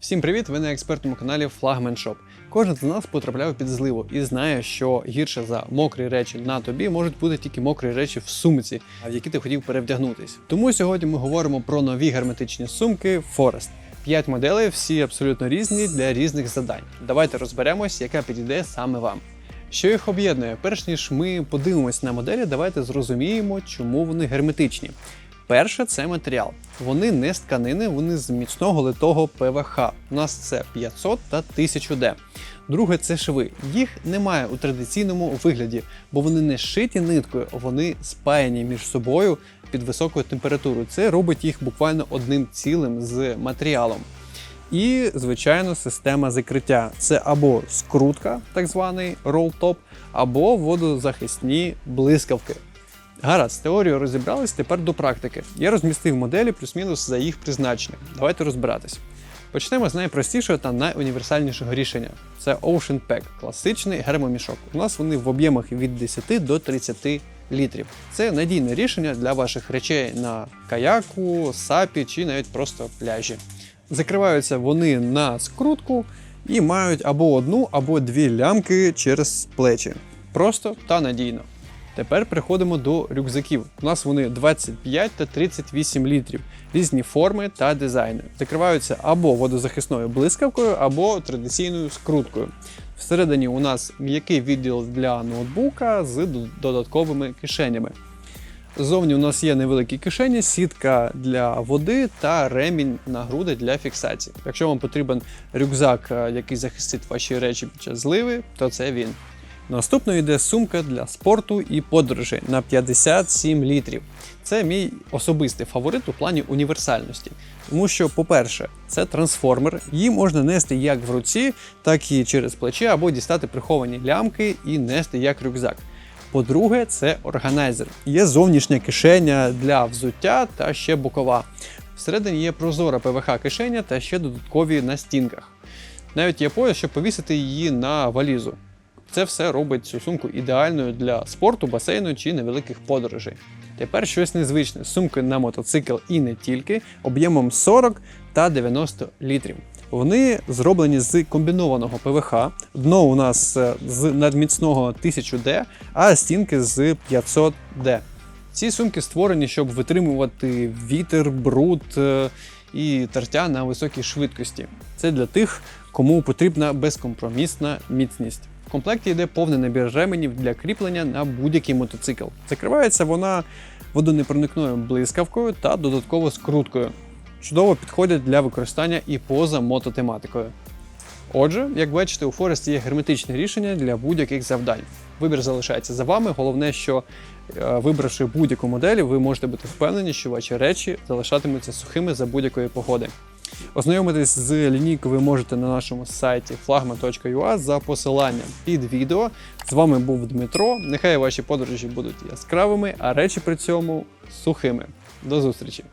Всім привіт! Ви на експертному каналі Flagman Shop. Кожен з нас потрапляв під зливу і знає, що гірше за мокрі речі на тобі можуть бути тільки мокрі речі в сумці, в які ти хотів перевдягнутись. Тому сьогодні ми говоримо про нові герметичні сумки Forest. П'ять моделей, всі абсолютно різні для різних завдань. Давайте розберемось, яка підійде саме вам. Що їх об'єднує? Перш ніж ми подивимось на моделі, давайте зрозуміємо, чому вони герметичні. Перше це матеріал. Вони не з тканини, вони з міцного литого ПВХ. У нас це 500 та 1000D. Друге це шви. Їх немає у традиційному вигляді, бо вони не зшиті ниткою, вони спаяні між собою під високою температурою. Це робить їх буквально одним цілим з матеріалом. І, звичайно, система закриття. Це або скрутка, так званий roll-top, або водозахисні блискавки. Гаразд, з теорією розібрались, тепер до практики. Я розмістив моделі плюс-мінус за їх призначенням. Давайте розбиратись. Почнемо з найпростішого та найуніверсальнішого рішення. Це Ocean Pack, класичний гермомішок. У нас вони в об'ємах від 10 до 30 літрів. Це надійне рішення для ваших речей на каяку, сапі чи навіть просто пляжі. Закриваються вони на скрутку і мають або одну, або дві лямки через плечі. Просто та надійно. Тепер переходимо до рюкзаків. У нас вони 25 та 38 літрів, різні форми та дизайни. Закриваються або водозахисною блискавкою, або традиційною скруткою. Всередині у нас м'який відділ для ноутбука з додатковими кишенями. Ззовні у нас є невеликі кишені, сітка для води та ремінь на груди для фіксації. Якщо вам потрібен рюкзак, е, який захистить ваші речі під час зливи, то це він. Наступною йде сумка для спорту і подорожей на 57 літрів. Це мій особистий фаворит у плані універсальності. Тому що, по-перше, це трансформер, її можна нести як в руці, так і через плече, або дістати приховані лямки і нести як рюкзак. По-друге, це органайзер. Є зовнішня кишеня для взуття та ще бокова. Всередині є прозора ПВХ кишеня та ще додаткові на стінках. Навіть є пояс, щоб повісити її на валізу. Це все робить цю сумку ідеальною для спорту, басейну чи невеликих подорожей. Тепер щось незвичне: сумки на мотоцикл і не тільки об'ємом 40 та 90 літрів. Вони зроблені з комбінованого ПВХ. Дно у нас е, з надміцного 1000D, а стінки з 500D. Ці сумки створені, щоб витримувати вітер, бруд е, і тертя на високій швидкості. Це для тих, кому потрібна безкомпромісна міцність. В комплекті йде повний набір ременів для кріплення на будь-який мотоцикл. Закривається вона водонепроникною блискавкою та додатково скруткою. Чудово підходять для використання і поза мототематикою. Отже, як бачите, у Forest є герметичне рішення для будь-яких завдань. Вибір залишається за вами. Головне, що е, вибравши будь-яку модель, ви можете бути впевнені, що ваші речі залишатимуться сухими за будь-якої погоди. Ознайомитись з лінійкою ви можете на нашому сайті flagma.ua за посиланням під відео. З вами був Дмитро. Нехай ваші подорожі будуть яскравими, а речі при цьому сухими. До зустрічі!